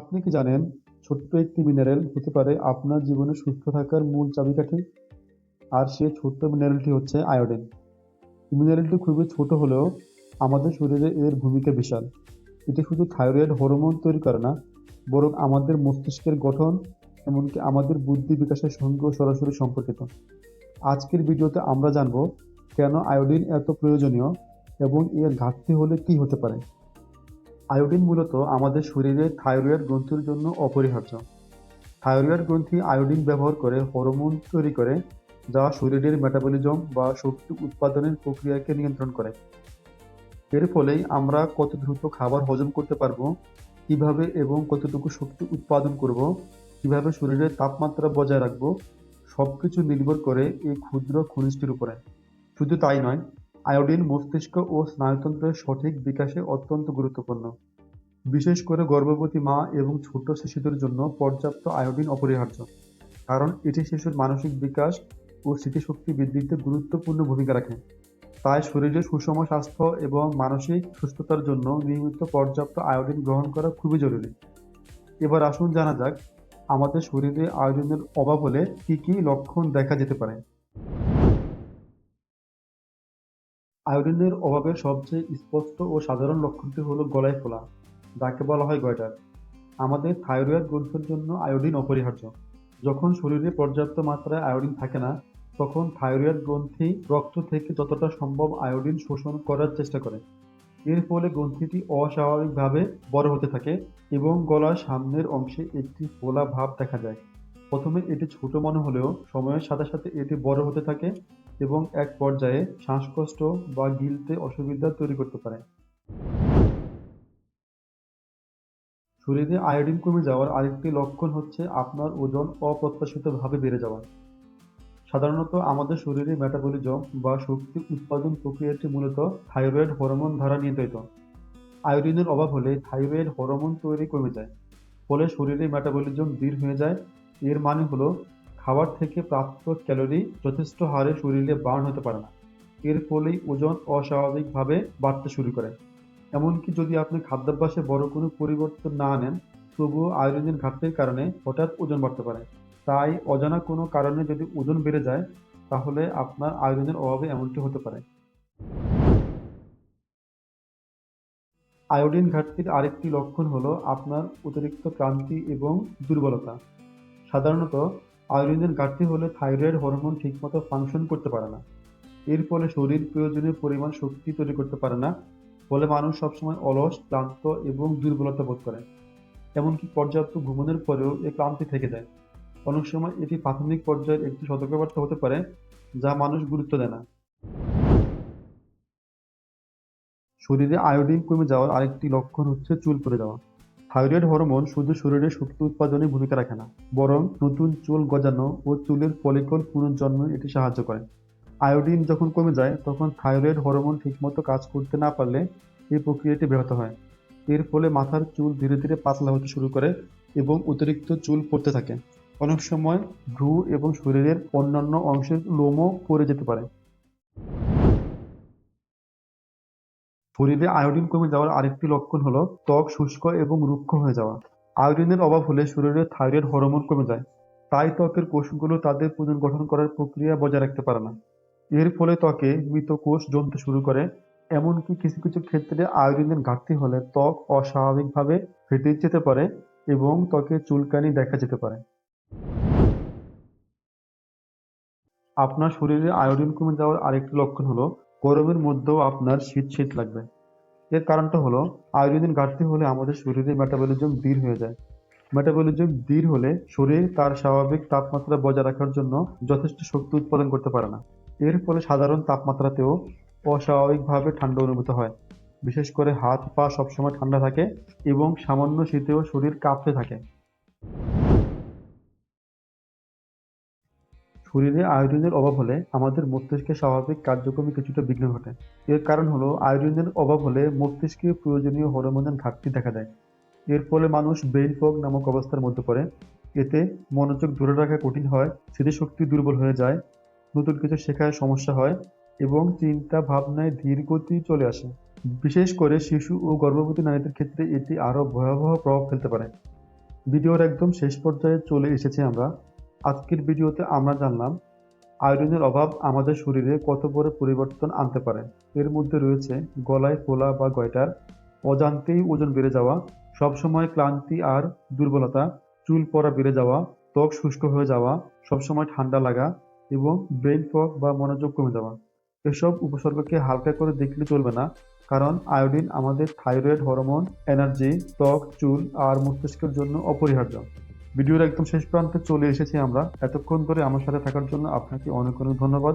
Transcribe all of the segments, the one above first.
আপনি কি জানেন, ছোট্ট একটি মিনারেল হতে পারে আপনার জীবনে সুস্থ থাকার মূল চাবিকাঠি? আর সে ছোট্ট মিনারেলটি হচ্ছে আয়োডিন মিনারেলটি খুবই ছোট হলেও আমাদের শরীরে এর ভূমিকা বিশাল। এটি শুধু থাইরয়েড হরমোন তৈরি করে না, বরং আমাদের মস্তিষ্কের গঠন, এমনকি আমাদের বুদ্ধি বিকাশের সঙ্গেও সরাসরি সম্পর্কিত। আজকের ভিডিওতে আমরা জানব, কেন আয়োডিন এত প্রয়োজনীয় এবং এর ঘাটতি হলে কি হতে পারে? আয়োডিন মূলত আমাদের শরীরে থাইরয়েড গ্রন্থির জন্য অপরিহার্য। থাইরয়েড গ্রন্থি আয়োডিন ব্যবহার করে হরমোন তৈরি করে, যা শরীরের মেটাবলিজম বা শক্তি উৎপাদনের প্রক্রিয়াকে নিয়ন্ত্রণ করে। এর ফলেই আমরা কত দ্রুত খাবার হজম করতে পারব, কীভাবে এবং কতটুকু শক্তি উৎপাদন করব, কীভাবে শরীরের তাপমাত্রা বজায় রাখব, সবকিছু নির্ভর করে এই ক্ষুদ্র খনিজটির উপরে। শুধু তাই নয় আয়োডিন মস্তিষ্ক ও স্নায়ুতন্ত্রের সঠিক বিকাশে অত্যন্ত গুরুত্বপূর্ণ। বিশেষ করে গর্ভবতী মা এবং ছোট শিশুদের জন্য পর্যাপ্ত আয়োডিন অপরিহার্য, কারণ এটি শিশুর মানসিক বিকাশ ও স্মৃতিশক্তি বৃদ্ধিতে গুরুত্বপূর্ণ ভূমিকা রাখে। তাই শরীরের সুষম স্বাস্থ্য এবং মানসিক সুস্থতার জন্য নিয়মিত পর্যাপ্ত আয়োডিন গ্রহণ করা খুবই জরুরি। এবার আসুন জানা যাক, আমাদের শরীরে আয়োডিনের অভাব হলে কি কি লক্ষণ দেখা যেতে পারে। আয়োডিনের অভাবের সবচেয়ে স্পষ্ট ও সাধারণ লক্ষণটি হলো গলায় ফোলা, যাকে বলা হয় গয়টার। আমাদের থাইরয়েড গ্রন্থের জন্য আয়োডিন অপরিহার্য। যখন শরীরে পর্যাপ্ত মাত্রায় আয়োডিন থাকে না, তখন থাইরয়েড গ্রন্থি রক্ত থেকে যতটা সম্ভব আয়োডিন শোষণ করার চেষ্টা করে। এর ফলে গ্রন্থিটি অস্বাভাবিকভাবে বড় হতে থাকে এবং গলার সামনের অংশে একটি ফোলা ভাব দেখা যায়। প্রথমে এটি ছোট মনে হলেও সময়ের সাথে সাথে এটি বড় হতে থাকে এবং এক পর্যায়ে শ্বাসকষ্ট বা গিলতে অসুবিধা তৈরি করতে পারে। শরীরে আয়োডিন কমে যাওয়ার আরেকটি লক্ষণ হচ্ছে আপনার ওজন অপ্রত্যাশিতভাবে বেড়ে যাওয়া। সাধারণত আমাদের শরীরে মেটাবলিজম বা শক্তি উৎপাদন প্রক্রিয়াটি মূলত থাইরয়েড হরমোন দ্বারা নিয়ন্ত্রিত। আয়োডিনের অভাব হলে থাইরয়েড হরমোন তৈরি কমে যায়, ফলে শরীরে মেটাবলিজম ধীর হয়ে যায়। এর মানে হলো খাবার থেকে প্রাপ্ত ক্যালোরি যথেষ্ট হারে শরীরে বার্ন হতে পারে না। এর ফলেই ওজন অস্বাভাবিকভাবে বাড়তে শুরু করে। এমনকি যদি আপনি খাদ্যাভ্যাসে বড় কোনো পরিবর্তন না আনেন তবুও আয়োডিনের ঘাটতির কারণে হঠাৎ ওজন বাড়তে পারে। তাই অজানা কোনো কারণে যদি ওজন বেড়ে যায়, তাহলে আপনার আয়োডিনের অভাবে এমনটি হতে পারে। আয়োডিন ঘাটতির আরেকটি লক্ষণ হলো আপনার অতিরিক্ত ক্লান্তি এবং দুর্বলতা। সাধারণত আয়োডিনের ঘাটতি হলে থাইরয়েড হরমোন ঠিকমতো ফাংশন করতে পারে না। এর ফলে শরীর প্রয়োজনীয় পরিমাণ শক্তি তৈরি করতে পারে না, ফলে মানুষ সবসময় অলস, ক্লান্ত এবং দুর্বলতা বোধ করে। এমনকি পর্যাপ্ত ভ্রমণের পরেও এ ক্লান্তি থেকে যায়। অনেক সময় এটি প্রাথমিক পর্যায়ের একটি সতর্কবার্তা হতে পারে, যা মানুষ গুরুত্ব দেয় না। শরীরে আয়োডিন কমে যাওয়ার আরেকটি লক্ষণ হচ্ছে চুল পড়ে যাওয়া। থাইরয়েড হরমোন শুধু শরীরে শক্তি উৎপাদনে ভূমিকা রাখে না, বরং নতুন চুল গজানো ও চুলের ফলিকল পুনর্জন্মে এটি সাহায্য করে। আয়োডিন যখন কমে যায়, তখন থাইরয়েড হরমোন ঠিকমতো কাজ করতে না পারলে এই প্রক্রিয়াটি ব্যাহত হয়। এর ফলে মাথার চুল ধীরে ধীরে পাতলা হতে শুরু করে এবং অতিরিক্ত চুল পড়তে থাকে। অনেক সময় ভ্রু এবং শরীরের অন্যান্য অংশের লোমও পড়ে যেতে পারে। শরীরে আয়োডিন কমে যাওয়ার আরেকটি লক্ষণ হলো ত্বক শুষ্ক এবং রুক্ষ হয়ে যাওয়া। আয়োডিনের অভাব হলে শরীরে থাইরয়েড হরমোন কমে যায়। তাই ত্বকের কোষগুলো তাদের পুনর্গঠন করার প্রক্রিয়া বজায় রাখতে পারে না। এর ফলে ত্বকে মৃত কোষ জমতে শুরু করে। এমনকি কিছু কিছু ক্ষেত্রে আয়োডিনের ঘাটতি হলে ত্বক অস্বাভাবিকভাবে ফেটে যেতে পারে এবং ত্বকে চুলকানি দেখা যেতে পারে। আপনার শরীরে আয়োডিন কমে যাওয়ার আরেকটি লক্ষণ হলো গরমের মধ্যেও আপনার শীত শীত লাগবে। এর কারণটা হলো আয়োডিনের ঘাটতি হলে আমাদের শরীরে মেটাবলিজম ধীর হয়ে যায়। মেটাবলিজম ধীর হলে শরীর তার স্বাভাবিক তাপমাত্রা বজায় রাখার জন্য যথেষ্ট শক্তি উৎপাদন করতে পারে না। এর ফলে সাধারণ তাপমাত্রাতেও অস্বাভাবিকভাবে ঠান্ডা অনুভূত হয়। বিশেষ করে হাত পা সবসময় ঠান্ডা থাকে এবং সামান্য শীতেও শরীর কাঁপতে থাকে। শরীরে আয়োডিনের অভাব হলে আমাদের মস্তিষ্কের স্বাভাবিক কার্যক্রমে কিছুটা বিঘ্ন ঘটে। এর কারণ হলো আয়োডিনের অভাব হলে মস্তিষ্কে প্রয়োজনীয় হরমোনের ঘাটতি দেখা দেয়। এর ফলে মানুষ ব্রেইন ফগ নামক অবস্থার মধ্যে পড়ে। এতে মনোযোগ ধরে রাখা কঠিন হয়, স্মৃতিশক্তি দুর্বল হয়ে যায়, নতুন কিছু শেখায় সমস্যা হয় এবং চিন্তা ভাবনায় ধীর গতি চলে আসে। বিশেষ করে শিশু ও গর্ভবতী নারীদের ক্ষেত্রে এটি আরও ভয়াবহ প্রভাব ফেলতে পারে। ভিডিওর একদম শেষ পর্যায়ে চলে এসেছি আমরা। আজকের ভিডিওতে আমরা জানলাম আয়োডিনের অভাব আমাদের শরীরে কত বড় পরিবর্তন আনতে পারে। এর মধ্যে রয়েছে গলায় ফোলা বা গয়টার, অজান্তেই ওজন বেড়ে যাওয়া, সবসময় ক্লান্তি আর দুর্বলতা, চুল পড়া বেড়ে যাওয়া, ত্বক শুষ্ক হয়ে যাওয়া, সবসময় ঠান্ডা লাগা এবং ব্রেন ফগ বা মনোযোগ কমে যাওয়া। এসব উপসর্গকে হালকা করে দেখলে চলবে না, কারণ আয়োডিন আমাদের থাইরয়েড হরমোন, এনার্জি, ত্বক, চুল আর মস্তিষ্কের জন্য অপরিহার্য। ভিডিওর একদম শেষ প্রান্তে চলে এসেছি আমরা। এতক্ষণ ধরে আমার সাথে থাকার জন্য আপনাকে অনেক অনেক ধন্যবাদ।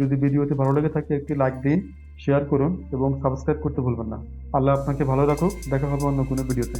যদি ভিডিওটি ভালো লেগে থাকে, একটি লাইক দিন শেয়ার করুন এবং সাবস্ক্রাইব করতে ভুলবেন না। আল্লাহ আপনাকে ভালো রাখুক। দেখা হবে অন্য কোনো ভিডিওতে।